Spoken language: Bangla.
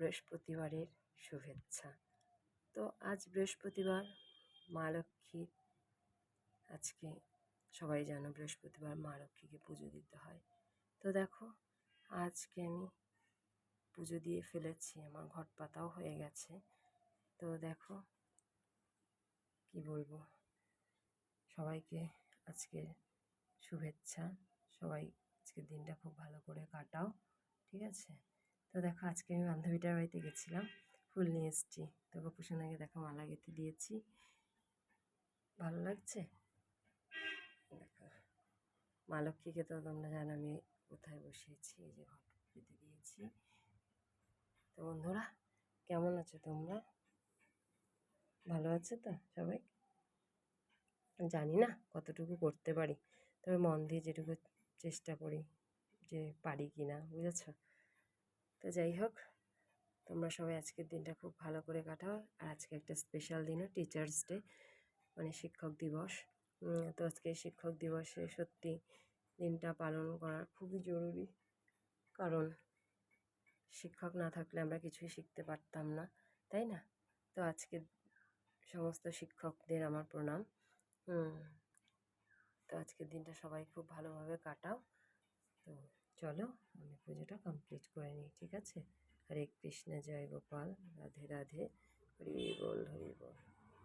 বৃহস্পতিবারের শুভেচ্ছা। তো আজ বৃহস্পতিবার, মা লক্ষ্মী, আজকে সবাই জানো বৃহস্পতিবার মা লক্ষ্মীকে পুজো দিতে হয়। তো দেখো, আজকে আমি পুজো দিয়ে ফেলেছি, আমার ঘট পাতাও হয়ে গেছে। তো দেখো, কি বলব? সবাইকে আজকে শুভেচ্ছা, সবাই আজকের দিনটা খুব ভালো করে কাটাও, ঠিক আছে? তো দেখো আজকে আমি বান্ধবীটার বাড়িতে গেছিলাম, ফুল নিয়ে এসেছি। তো গোপুসোনাকে দেখো মালা গেঁথে দিয়েছি। ভালো লাগছে? দেখো, মা লক্ষ্মীকে তো তোমরা জানো আমি কোথায় বসিয়েছি, এই যে ঘট দিয়েছি। তো বন্ধুরা, কেমন আছো তোমরা? ভালো আছে তো সবাই? জানি না কতটুকু করতে পারি, তবে মন দিয়ে যেটুকু চেষ্টা করি যে পারি কি না বুঝেছ? তো যাই হোক, তোমরা সবাই আজকের দিনটা খুব ভালো করে কাটাও। আর আজকে একটা স্পেশাল দিনও টিচার্স ডে মানে শিক্ষক দিবস। তো আজকে শিক্ষক দিবসে সত্যি দিনটা পালন করা খুবই জরুরি। কারণ শিক্ষক না থাকলে আমরা কিছুই শিখতে পারতাম না, তাই না? তো আজকে সমস্ত শিক্ষকদের আমার প্রণাম। তো আজকের দিনটা সবাই খুব ভালোভাবে কাটাও। তো চলো পুজোটা কমপ্লিট করে নিই, ঠিক আছে? হরে কৃষ্ণ, জয় গোপাল, রাধে রাধে, হরি বল হরি বল।